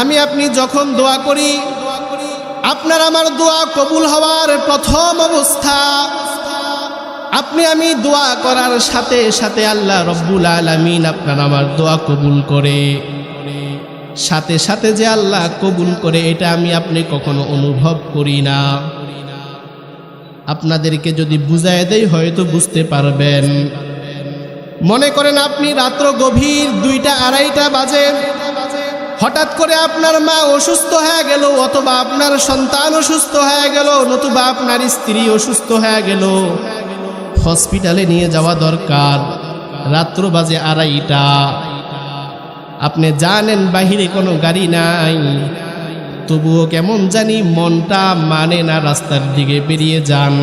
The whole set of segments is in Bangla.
আমি আপনি যখন দোয়া করি, আপনার আমার দোয়া কবুল হওয়ার প্রথম অবস্থা, আপনি আমি দোয়া করার সাথে সাথে আল্লাহ রব্বুল আলমিন আপনার আমার দোয়া কবুল করে। সাথে সাথে যে আল্লাহ কবুল করে, এটা আমি আপনি কখনো অনুভব করি না। আপনাদেরকে যদি বুঝায় দেয় হয়তো বুঝতে পারবেন। মনে করেন আপনি রাত্র গভীর দুইটা আড়াইটা বাজে হঠাৎ করে আপনার মা অসুস্থ হয়ে গেল, অথবা আপনার সন্তান অসুস্থ হয়ে গেল, নতুবা আপনার স্ত্রী অসুস্থ হয়ে গেল। হসপিটালে নিয়ে যাওয়া দরকার। রাত্র বাজে আড়াইটা। আপনি জানেন বাহিরে কোনো গাড়ি নাই। তবুও কেমন জানি মনটা মানে না রাস্তার দিকে বেরিয়ে যান।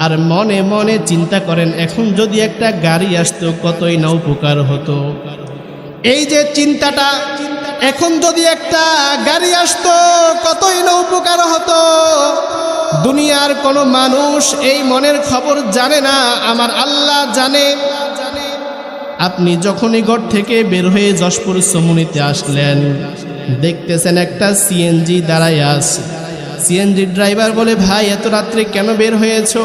আর মনে মনে চিন্তা করেন, এখন যদি একটা গাড়ি আসতো, কতই না উপকার হতো। এই যে চিন্তাটা, এখন যদি একটা গাড়ি আসতো, কতই না উপকার হতো। দুনিয়ার কোনো মানুষ এই মনের খবর জানে না, আমার আল্লাহ জানে। আপনি যখনই ঘর থেকে বের হয়ে যশপুর সমুনিতে আসলেন, দেখতেছেন একটা সিএনজি দাঁড়ায় আছে। সিএনজি ড্রাইভার বলে, ভাই, এত রাত্রে কেন বের হয়েছো?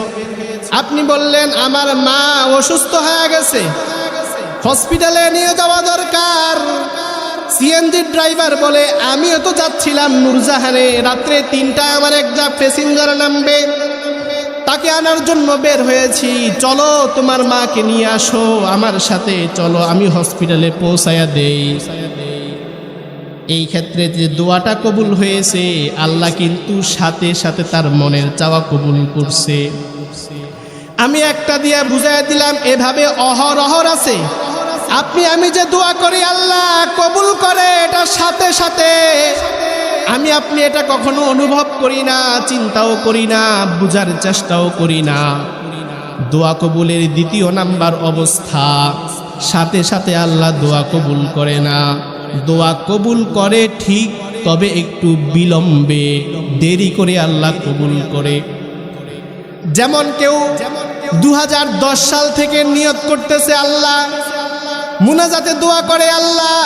আপনি বললেন, আমার মা অসুস্থ হয়ে গেছে। হসপিটালে নিয়ে যাওয়া দরকার। সিএনজি ড্রাইভার বলে, আমিও তো যাচ্ছিলাম নূরজাহানে। রাত্রে তিনটায় আমার একটা প্যাসেঞ্জার নামবে। তাকে আনার জন্য বের হয়েছি। চলো তোমার মাকে নিয়ে আসো, আমার সাথে চলো, আমি হসপিটালে পৌঁছায়া দেই। এই ক্ষেত্রে যে দোয়াটা কবুল হয়েছে, আল্লাহ কিন্তু সাথে সাথে তার মনের চাওয়া কবুল করছে। আমি একটা দিয়ে বুঝাই দিলাম, এভাবে অহরহর আছে। আপনি, আমি যে দোয়া করি, আল্লাহ কবুল করে এটা সাথে সাথে। আমি, আপনি এটা কখনো অনুভব করি না, চিন্তাও করি না, বুঝার চেষ্টাও করি না। দোয়া কবুলের দ্বিতীয় নাম্বার অবস্থা, সাথে সাথে আল্লাহ দোয়া কবুল করে না। দোয়া কবুল করে ঠিক, তবে একটু বিলম্বে, দেরি করে আল্লাহ কবুল করে। যেমন কেউ দু হাজার দশ সাল থেকে নিয়ত করতেছে আল্লাহ মুনাজাতে দোয়া করে আল্লাহ,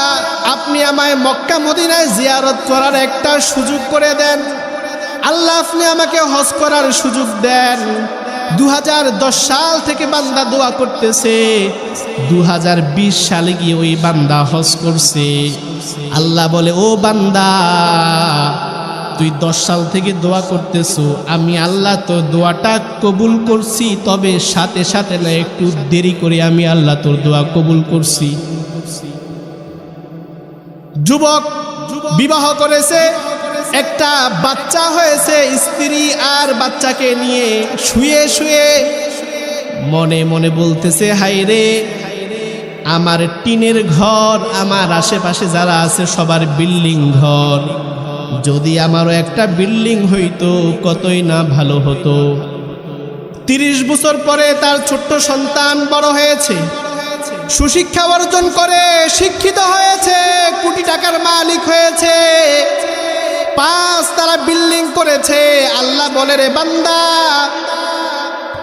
আপনি আমায় মক্কা মদিনায় জিয়ারত করার একটা সুযোগ করে দেন। আল্লাহ, আপনি আমাকে হজ করার সুযোগ দেন। দু হাজার দশ সাল থেকে বান্দা দোয়া করতেছে। দু হাজার বিশ সালে গিয়ে ওই বান্দা হজ করছে। আল্লাহ বলে, ও বান্দা তুই দশ সাল থেকে দোয়া করতেছো, আমি আল্লাহ তোর দোয়াটা কবুল করছি, তবে সাথে সাথে না একটু দেরি করে আমি আল্লাহ তোর দোয়া কবুল করছি। যুবক বিবাহ করেছে, একটা বাচ্চা হয়েছে, স্ত্রী আর বাচ্চাকে নিয়ে শুয়ে শুয়ে মনে মনে বলতেছে হাই রে, আমার টিনের ঘর, আমার আশেপাশে যারা আছে সবার বিল্ডিং ঘর। যদি আমারও একটা বিল্ডিং হইতো, কতই না ভালো হতো। তিরিশ বছর পরে তার ছোট্ট সন্তান বড় হয়েছে। সুশিক্ষা অর্জন করে শিক্ষিত হয়েছে, কোটি টাকার মালিক হয়েছে। পাঁচ তারা বিল্ডিং করেছে, আল্লাহ বলে, রে বান্দা,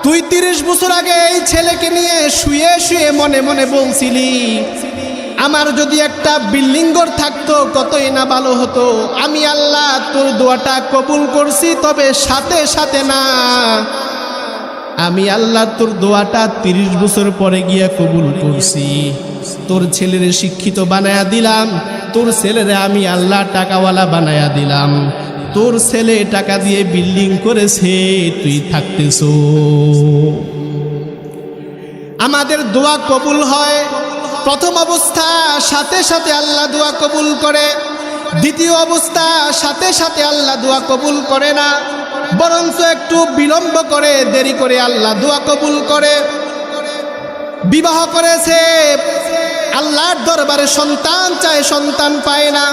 তুই তিরিশ বছর আগে এই ছেলেকে নিয়ে শুয়ে শুয়ে মনে মনে বলছিলি আমার যদি একটা বিল্ডিং ঘর থাকতো, কতই না ভালো হতো। আমি আল্লাহ, তোর দোয়াটা কবুল করছি, তবে সাথে সাথে না। আমি আল্লাহ, তোর দোয়াটা তিরিশ বছর পরে গিয়া কবুল করছি। তোর ছেলের শিক্ষিত বানায়া দিলাম, তোর ছেলেরে আমি আল্লাহ টাকাওয়ালা বানায়া দিলাম। তোর ছেলে টাকা দিয়ে বিল্ডিং করেছে, তুই থাকতেছ। আমাদের দোয়া কবুল হয়। প্রথম অবস্থা, সাথে সাথে আল্লাহ দোয়া কবুল করে। দ্বিতীয় অবস্থা, সাথে সাথে আল্লাহ দোয়া কবুল করে না। বরঞ্চ একটু বিলম্ব করে, দেরি করে আল্লাহ দোয়া কবুল করে। বিবাহ করেছে, আল্লাহর দরবারে সন্তান চায়, সন্তান পায় না।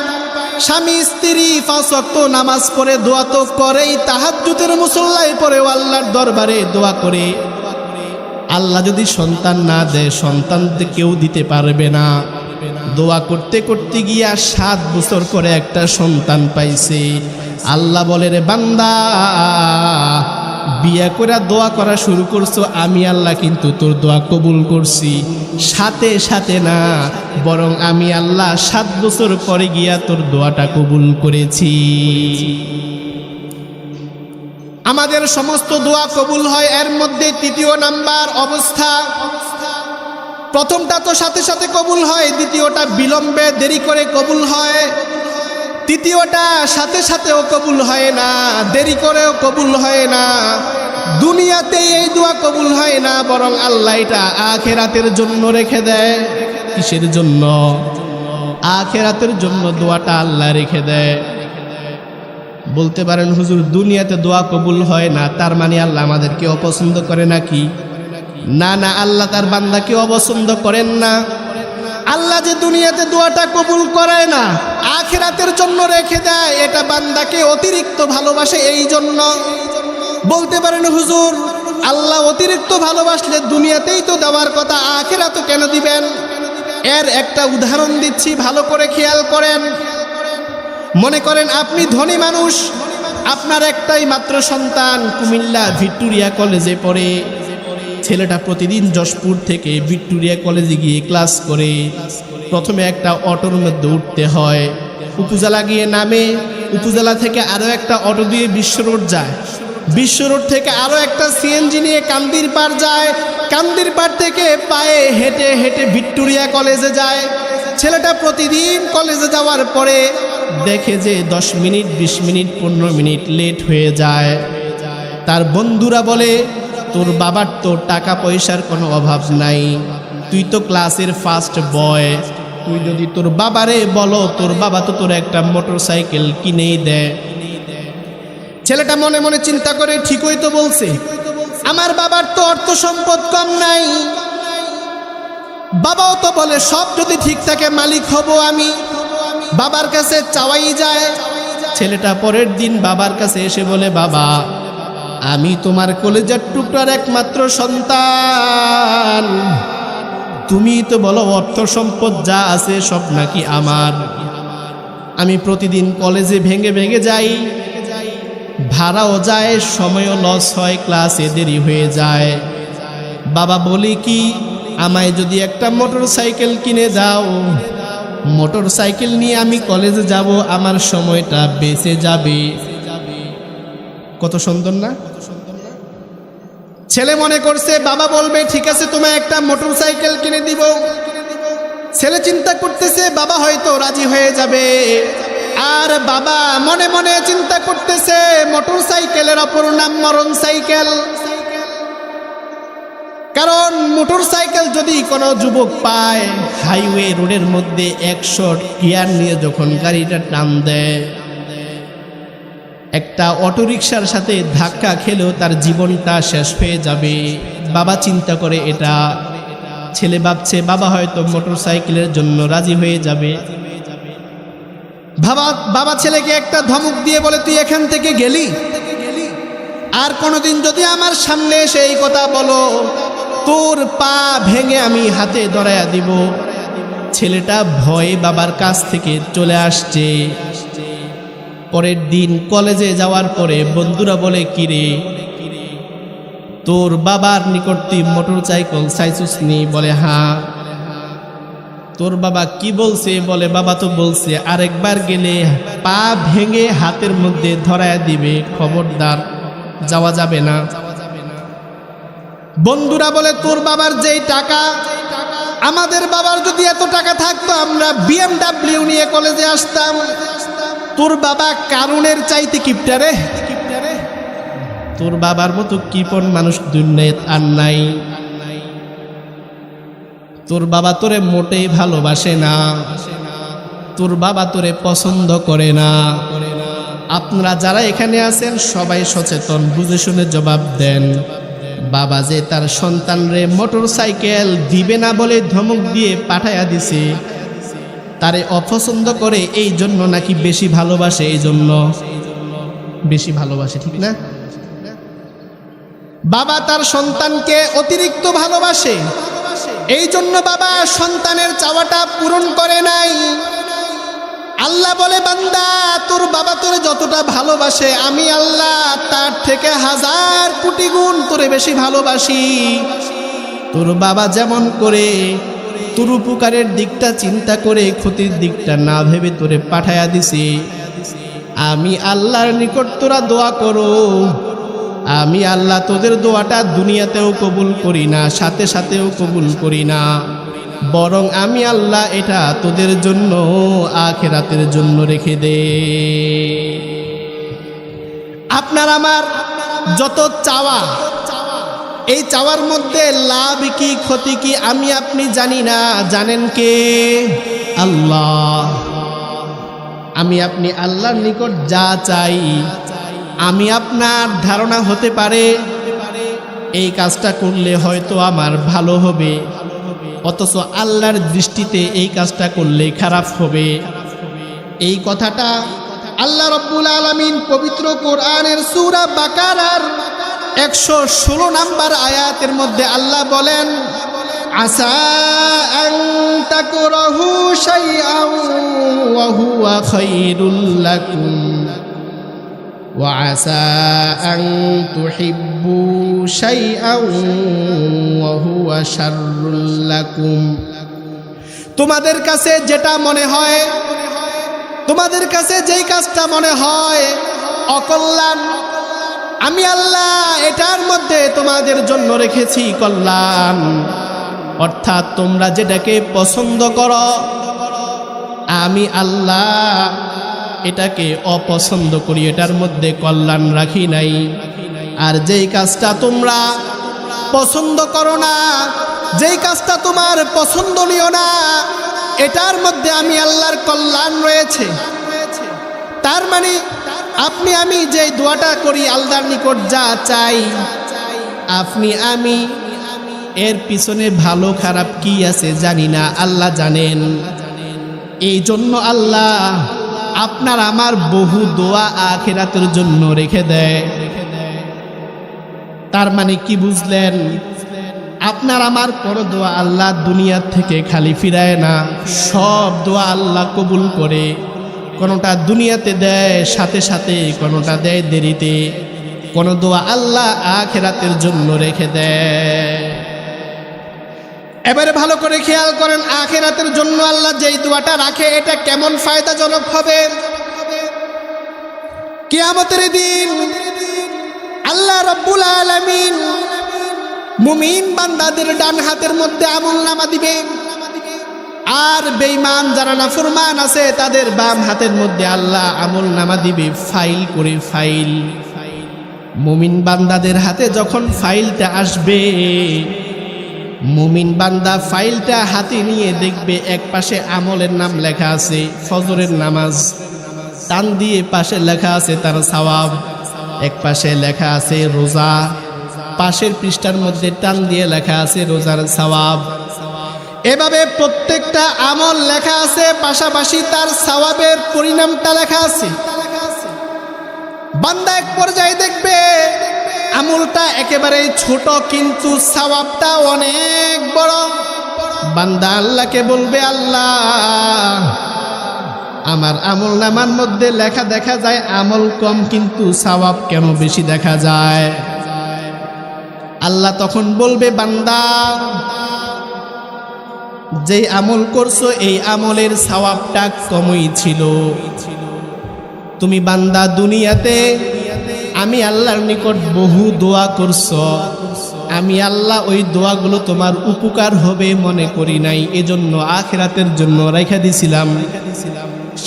স্বামী, স্ত্রী ওয়াক্ত নামাজ পড়ে, দোয়া তো করেই, তাহাজ্জুদের মুসল্লায় পড়েও আল্লাহর দরবারে দোয়া করে। আল্লাহ যদি সন্তান না দেয়, সন্তান কেউ দিতে পারবে না। দোয়া করতে করতে গিয়া সাত বছর করে একটা সন্তান পাইছে। আল্লাহ বলে, রে বান্দা, বিয়া করে দোয়া করা শুরু করছ, আমি আল্লাহ কিন্তু তোর দোয়া কবুল করছি। সাথে সাথে না, বরং আমি আল্লাহ সাত বছর পরে গিয়া তোর দোয়াটা কবুল করেছি। আমাদের সমস্ত দোয়া কবুল হয়। এর মধ্যে তৃতীয় নাম্বার অবস্থা। প্রথমটা তো সাথে সাথে কবুল হয়, দ্বিতীয়টা বিলম্বে দেরি করে কবুল হয়। তৃতীয়টা সাথে সাথেও কবুল হয় না, দেরি করেও কবুল হয় না। দুনিয়াতে এই দোয়া কবুল হয় না, বরং আল্লাহ এটা আখেরাতের জন্য রেখে দেয়। কিসের জন্য? আখেরাতের জন্য দোয়াটা আল্লাহ রেখে দেয়। বলতে পারেন, হুজুর, দুনিয়াতে দোয়া কবুল হয় না, তার মানে আল্লাহ আমাদেরকে অপছন্দ করে নাকি না না, আল্লাহ তার বান্দাকে অপছন্দ করেন না। আল্লাহ যে দুনিয়াতে দোয়াটা কবুল করে না, আখেরাতের জন্য রেখে দেয়, এটা বান্দাকে অতিরিক্ত ভালোবাসে এই জন্য। বলতে পারেন, হুজুর, আল্লাহ অতিরিক্ত ভালোবাসলে দুনিয়াতেই তো দেওয়ার কথা আখেরা তো কেন দিবেন? এর একটা উদাহরণ দিচ্ছি, ভালো করে খেয়াল করেন। মনে করেন আপনি ধনী মানুষ, আপনার একটাই মাত্র সন্তান কুমিল্লা ভিক্টোরিয়া কলেজে পড়ে। ছেলেটা প্রতিদিন যশপুর থেকে ভিক্টোরিয়া কলেজে গিয়ে ক্লাস করে। প্রথমে একটা অটোর মধ্যে উঠতে হয়। উপজেলা গিয়ে নামে। উপজেলা থেকে আরও একটা অটো দিয়ে বিশ্ব রোড যায়। বিশ্ব রোড থেকে আরও একটা সিএনজি নিয়ে কান্দির পার যায়। কান্দির পার থেকে পায়ে হেঁটে হেঁটে ভিক্টোরিয়া কলেজে যায়। ছেলেটা প্রতিদিন কলেজে যাওয়ার পরে দেখে যে দশ মিনিট, বিশ মিনিট, পনেরো মিনিট লেট হয়ে যায়। তার বন্ধুরা বলে, তোর বাবার তো টাকা পয়সার কোনো অভাব নাই। তুই তো ক্লাসের ফার্স্ট বয়। তুই যদি তোর বাবারে বলো, তোর বাবা তো তোর একটা মোটর সাইকেল কিনেই দেয়। ছেলেটা মনে মনে চিন্তা করে, ঠিকই তো বলছে। আমার বাবার তো অর্থ সম্পদ কম নাই। বাবাও তো বলে, সব যদি ঠিক থাকে, মালিক হব আমি। বাবার কাছে চাওয়াই যায়। ছেলেটা পরের দিন বাবার কাছে এসে বলে, বাবা, আমি তোমার কলেজের টুকরার একমাত্র সন্তান। তুমি তো বলো অর্থ সম্পদ যা আছে সব নাকি আমার। আমি প্রতিদিন কলেজে ভেঙে ভেঙে যাই। ভাড়াও যায়, সময়ও লস হয় ক্লাসে দেরি হয়ে যায়। বাবা বলি কি, আমায় যদি একটা মোটর সাইকেল কিনে দাও মোটর সাইকেল নিয়ে আমি কলেজে যাব, আমার সময়টা বেঁচে যাবে। কত সুন্দর না? ছেলে মনে করছে, বাবা বলবে, ঠিক আছে, তোমায় একটা মোটর সাইকেল কিনে দিব। ছেলে চিন্তা করতেছে, বাবা হয়তো রাজি হয়ে যাবে। আর বাবা মনে মনে চিন্তা করতেছে মোটর সাইকেলের অপর নাম মরণ সাইকেল কারণ মোটর সাইকেল যদি কোনো যুবক পায়, হাইওয়ে রোডের মধ্যে একশো গিয়ার নিয়ে যখন গাড়িটা টান দেয়, একটা অটোরিকশার সাথে ধাক্কা খেলেও তার জীবনটা শেষ হয়ে যাবে। বাবা চিন্তা করে এটা, ছেলে ভাবছে, বাবা হয়তো মোটর সাইকেলের জন্য রাজি হয়ে যাবে। বাবা বাবা ছেলেকে একটা ধমক দিয়ে বলে, তুই এখান থেকে গেলি? আর কোনোদিন যদি আমার সামনে এসে এই কথা বলো তোর পা ভেঙে আমি হাতে ধরাইয়া দিব। ছেলেটা ভয়ে বাবার কাছ থেকে চলে আসছে। পরের দিন কলেজে যাওয়ার পরে বন্ধুরা বলে কিরে তোর বাবার নিকট মোটর সাইকেল চাইছিস নি? বলে হ্যাঁ। তোর বাবা কি বলছে? বলে, বাবা তো বলছে, আরেকবার গেলে পা ভেঙে হাতের মধ্যে ধরায় দিবে, খবরদার, যাওয়া যাবে না। বন্ধুরা বলে, তোর বাবার যেই টাকা, আমাদের বাবার যদি এত টাকা থাকতো, আমরা বিএমডাব্লিউ নিয়ে কলেজে আসতাম। তোর বাবা কারণের চাইতে কিপটারে তোর বাবার মতো কিপন মানুষ দুনিয়াত আর নাই। তোর বাবা তোরে মোটেই ভালোবাসে না। তোর বাবা তোরে পছন্দ করে না। আপনারা যারা এখানে আছেন, সবাই সচেতন, বুঝে শুনে জবাব দেন। বাবা যে তার সন্তানরে মোটর সাইকেল দিবে না বলে ধমক দিয়ে পাঠাইয়া দিছে, তারে অপছন্দ করে এই জন্য নাকি বেশি ভালোবাসে এই জন্য। বেশি ভালোবাসে, ঠিক না? বাবা তার সন্তানকে অতিরিক্ত ভালোবাসে, এই জন্য বাবা সন্তানের চাওয়াটা পূরণ করে নাই। আল্লাহ বলে, বান্দা, তোর বাবা তোরে যতটা ভালোবাসে, আমি আল্লাহ তার থেকে হাজার কোটি গুণ তোরে বেশি ভালোবাসি। তোর বাবা যেমন করে তোর উপকারের দিকটা চিন্তা করে, ক্ষতির দিকটা না ভেবে তোরে পাঠায়া দিছি। আমি আল্লাহর নিকট তোরা দোয়া করো। আমি আল্লাহ তোদের দোয়াটা দুনিয়াতেও কবুল করি না, সাথে সাথেও কবুল করি না। বরং আমি আল্লাহ এটা তোদের জন্য আখেরাতের জন্য রেখে দে। আপনার আমার যত চাওয়া, এই চাওয়ার মধ্যে লাভ কি, ক্ষতি কি আমি আপনি জানি না। জানেন কে? আল্লাহ। আমি আপনি আল্লাহর নিকট যা চাই, আমি আপনার ধারণা হতে পারে। এই কাজটা করলে হয়তো আমার ভালো হবে। অথচ আল্লাহর দৃষ্টিতে এই কাজটা করলে খারাপ হবে। এই কথাটা আল্লাহ রব্বুল আলমিন পবিত্র কোরআনের সুরা বাকারার একশো ষোলো নাম্বার আয়াতের মধ্যে আল্লাহ বলেন আসা وعسى أن تحبوا شيئا وهو شر لكم তোমাদের কাছে যেটা মনে হয় তোমাদের কাছে যেই কাজটা মনে হয় অকল্যাণ আমি আল্লাহ এটার মধ্যে তোমাদের জন্য রেখেছি কল্যাণ অর্থাৎ তোমরা যেটাকে পছন্দ করো আমি আল্লাহ এটাকে অপছন্দ করি, এটার মধ্যে কল্যাণ রাখি নাই। আর যেই কাজটা তোমরা পছন্দ করো না, যেই কাজটা তোমার পছন্দনীয় না, এটার মধ্যে আমি আল্লাহর কল্যাণ রয়েছে। তার মানে আপনি, আমি যে দোয়াটা করি, আল্লাহর নিকট যা চাই, আপনি, আমি, এর পিছনে ভালো খারাপ কি আছে জানি না, আল্লাহ জানেন। এই জন্য আল্লাহ আপনার আমার বহু দোয়া আখেরাতের জন্য রেখে দেয়। তার মানে কি বুঝলেন? আপনার আমার পর দোয়া আল্লাহ দুনিয়ার থেকে খালি ফিরায় না, সব দোয়া আল্লাহ কবুল করে। কোনোটা দুনিয়াতে দেয়, সাথে সাথে কোনোটা দেয় দেরিতে। কোনো দোয়া আল্লাহ আখেরাতের জন্য রেখে দেয়। এবারে ভালো করে খেয়াল করেন, আখেরাতের জন্য আল্লাহ যেই দোয়াটা রাখে, এটা কেমন ফায়দাজনক হবে? কিয়ামতের দিন আল্লাহ রব্বুল আলামিন মুমিন বান্দাদের ডান হাতের মধ্যে আমল নামা দিবে। আর বেঈমান যারা নাফরমান আছে, তাদের বাম হাতের মধ্যে আল্লাহ আমল নামা দিবে, ফাইল করে ফাইল। মুমিন বান্দাদের হাতে যখন ফাইলটা আসবে মুমিন বান্দা ফাইলটা হাতে নিয়ে দেখবে, এক পাশে আমলের নাম লেখা আছে, ফজরের নামাজ। টান দিয়ে পাশে লেখা আছে তার সওয়াব, এক পাশে লেখা আছে রোজা। পাশের পৃষ্ঠার মধ্যে টান দিয়ে লেখা আছে রোজার সওয়াব। এভাবে প্রত্যেকটা আমল লেখা আছে, পাশাপাশি তার সওয়াবের পরিণামটা লেখা আছে। বান্দা এক পর্যায়ে দেখবে আমলটা একেবারে ছোট, কিন্তু সওয়াবটা অনেক বড়। বান্দা আল্লাহকে বলবে, আল্লাহ, আমার আমল নামার মধ্যে লেখা দেখা যায়, আমল কম, কিন্তু সওয়াব কেন বেশি দেখা যায়? আল্লাহ তখন বলবে, বান্দা, যেই আমল করছ, এই আমলের সওয়াবটা কমই ছিল। তুমি বান্দা দুনিয়াতে আমি আল্লাহর নিকট বহু দোয়া করছ। আমি আল্লাহ ওই দোয়াগুলো তোমার উপকার হবে মনে করি নাই। এজন্য আখেরাতের জন্য রেখে দিছিলাম।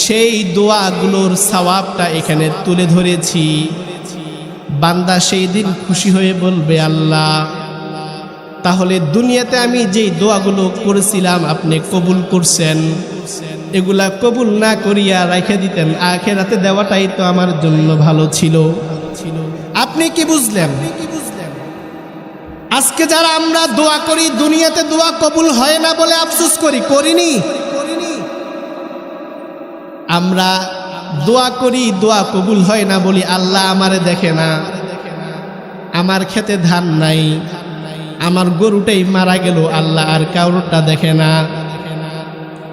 সেই দোয়াগুলোর সওয়াবটা এখানে তুলে ধরেছি। বান্দা সেই দিন খুশি হয়ে বলবে, আল্লাহ, তাহলে দুনিয়াতে আমি যেই দোয়াগুলো করেছিলাম আপনি কবুল করছেন। এগুলা কবুল না করিয়া রেখে দিতেন। আখেরাতে দেওয়াটাই তো আমার জন্য ভালো ছিল। আপনি কি বুঝলেন? আজকে যারা আমরা দোয়া করি, দুনিয়াতে দোয়া কবুল হয় না বলে আফসোস করি, করিনি। আমরা দোয়া করি, দোয়া কবুল হয় না বলি আল্লাহ আমারে দেখে না। আমার খেতে ধান নাই। আমার গরুটাই মারা গেল, আল্লাহ আর কাউরটা দেখে না।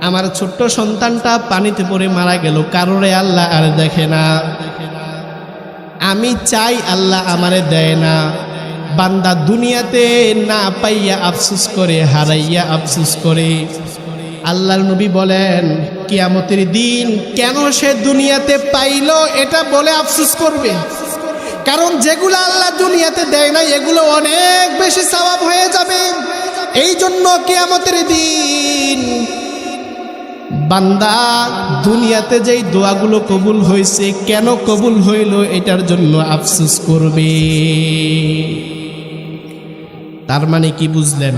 আমার ছোট্ট সন্তানটা পানিতে পড়ে মারা গেল। কারোরে আল্লাহ আর দেখে না। আমি চাই আল্লাহ আমারে দেয় না। বান্দা দুনিয়াতে না পাইয়া আফসুস করে, হারাইয়া আফসুস করে। আল্লাহর নবী বলেন, কিয়ামতের দিন কেন সে দুনিয়াতে পাইলো এটা বলে আফসুস করবে। কারণ যেগুলো আল্লাহ দুনিয়াতে দেয় না এগুলো অনেক বেশি সওয়াব হয়ে যাবে। এই জন্য কিয়ামতের দিন বান্দা, দুনিয়াতে যেই দোয়াগুলো কবুল হয়েছে, কেন কবুল হইল এটার জন্য আফসোস করবে। তার মানে কি বুঝলেন?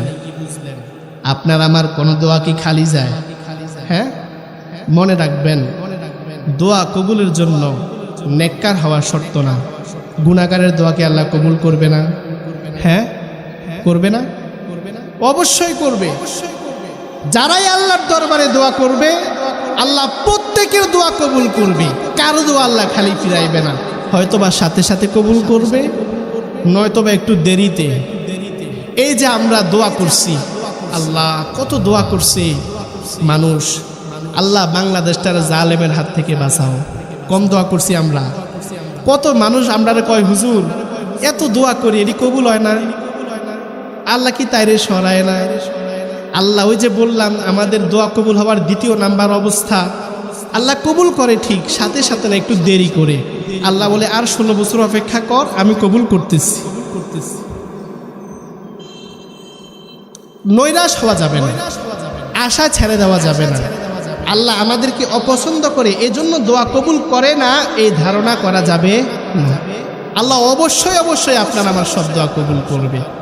আপনার আমার কোনো দোয়া কি খালি যায়? হ্যাঁ? মনে রাখবেন, দোয়া কবুলের জন্য নেককার হওয়া শর্ত না। গুণাগারের দোয়াকে আল্লাহ কবুল করবে না? হ্যাঁ? করবে না? অবশ্যই করবে। যারাই আল্লাহর দরবারে দোয়া করবে, আল্লাহ প্রত্যেকের দোয়া কবুল করবে। কারও দোয়া আল্লাহ খালি ফিরাইবে না। হয়তোবা সাথে সাথে কবুল করবে, নয়তোবা একটু দেরিতে। এই যে আমরা দোয়া করছি, আল্লাহ কত দোয়া করছি। মানুষ, আল্লাহ বাংলাদেশটার জালেমের হাত থেকে বাঁচাও। কম দোয়া করছি আমরা। কত মানুষ আমরা কয়, হুজুর, এত দোয়া করি, এটি কবুল হয় না। আল্লাহ কি তাইরে সরায় না? আল্লাহ ওই যে বললাম, আমাদের দোয়া কবুল হওয়ার দ্বিতীয় নাম্বার অবস্থা। আল্লাহ কবুল করে ঠিক, সাথে সাথে না একটু দেরি করে। আল্লাহ বলে, আর ষোলো বছর অপেক্ষা কর, আমি কবুল করতেছি। নৈরাশ হওয়া যাবে না। আশা ছেড়ে দেওয়া যাবে না। আল্লাহ আমাদেরকে অপছন্দ করে, এজন্য দোয়া কবুল করে না, এই ধারণা করা যাবে না। আল্লাহ অবশ্যই অবশ্যই আপনার আমার সব দোয়া কবুল করবে।